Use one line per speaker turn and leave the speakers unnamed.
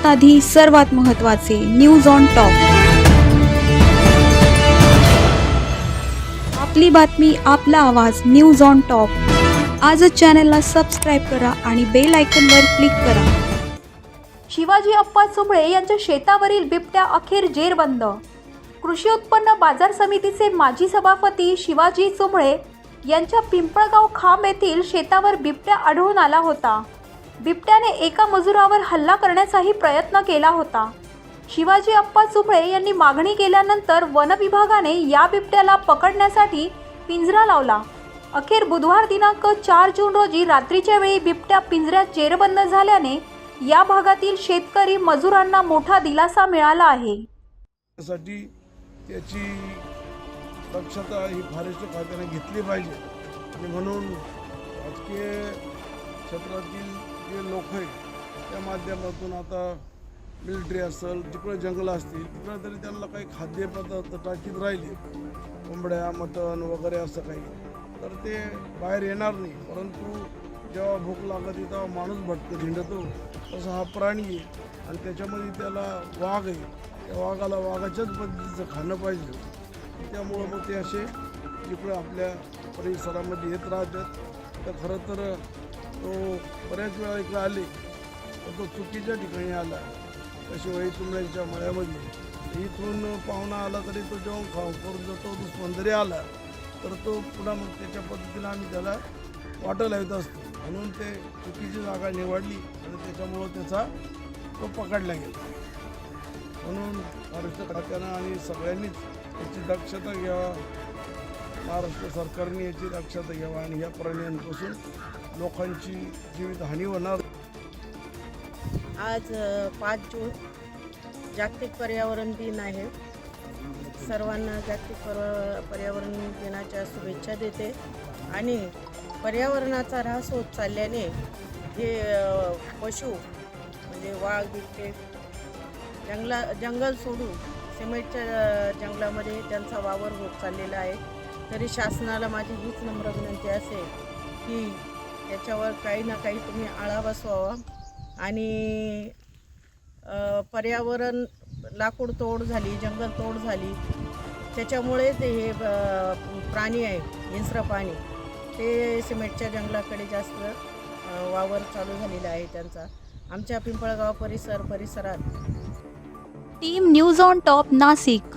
सर्वात आधी सर्वात महत्त्वाचे न्यूज ऑन टॉप आपली बातमी आपला आवाज न्यूज ऑन टॉप आजच चॅनलला सबस्क्राईब करा आणि बेल आयकनवर क्लिक करा.
शिवाजी अप्पा चुंबळे यांच्या शेतावरील बिबट्या अखेर जेरबंद. कृषी उत्पन्न बाजार समितीचे माजी सभापती शिवाजी चुंबळे यांच्या पिंपळगाव खांब येथील शेतावर बिबट्या आढळून आला होता. बिबट्याने एका मजुरावर हल्ला करण्याचाही प्रयत्न केला होता. शिवाजी अप्पा चुंबळे यांनी मागणी केल्यानंतर वन विभागाने या बिबट्याला पकडण्यासाठी पिंजरा लावला. अखेर बुधवार दिनांक चार जून रोजी रात्रीच्या वेळी बिबट्या पिंजऱ्यात जेरबंद झाल्याने या भागातील शेतकरी मजुरांना मोठा दिलासा मिळाला आहे.
साठी त्याची दक्षता ही फॉरेस्ट खात्याने घेतली पाहिजे. आणि म्हणून राजकीय क्षेत्रातील जे लोक आहे त्या माध्यमातून आता मिलिटरी असेल तिकडं जंगलं असतील तिकडे तरी त्यांना काही खाद्यपदार्थ टाकीत राहिले. कोंबड्या मटण वगैरे असं काही. तर ते बाहेर येणार नाही. परंतु जेव्हा भूक लागते तेव्हा माणूस भटकं झिंडतो. तसा हा प्राणी आहे. आणि त्याच्यामध्ये त्याला वाघ आहे. त्या वाघाला वाघाच्याच पद्धतीचं खाणं पाहिजे. त्यामुळं मग ते असे जिकडं आपल्या परिसरामध्ये येत राहतात. तर खरं तर तो बऱ्याच वेळा इकडं आले तर तो चुकीच्या ठिकाणी आला. तशी वही तुंबड्यांच्या मळ्यामध्ये. इथून पाहुणा आला तरी तो जेव्हा खाऊ करून जातो दुश्मन जरी आला तर तो पुन्हा मग त्याच्या पद्धतीनं आम्ही त्याला वाटं लावत असतो. म्हणून ते चुकीची जागा निवडली आणि त्याच्यामुळं त्याचा तो पकडला गेला. म्हणून महाराष्ट्र खात्यानं आणि सगळ्यांनीच याची दक्षता घ्यावा. महाराष्ट्र सरकारने याची दक्षता घ्यावा आणि या प्राण्यांपासून लोकांची जीवितहानी होणार.
आज पाच जून जागतिक पर्यावरण दिन आहे. सर्वांना जागतिक पर पर्यावरण दिनाच्या शुभेच्छा देते. आणि पर्यावरणाचा ऱ्हास होत चालल्याने जे पशु म्हणजे वाघ बिबटे जंगला जंगल सोडून सिमेंटच्या जंगलामध्ये त्यांचा वावर होत चाललेला आहे. तरी शासनाला माझी हीच नम्र विनंती असेल की त्याच्यावर काही ना काही तुम्ही आळा बसवावा. आणि पर्यावरण लाकूड तोड झाली जंगल तोड झाली. त्याच्यामुळे ते हे प्राणी आहे हिंस्र प्राणी. ते सिमेंटच्या जंगलाकडे जास्त वावर चालू झालेला आहे त्यांचा. आमच्या पिंपळगाव परिसर परिसरात.
Team news on top Nashik.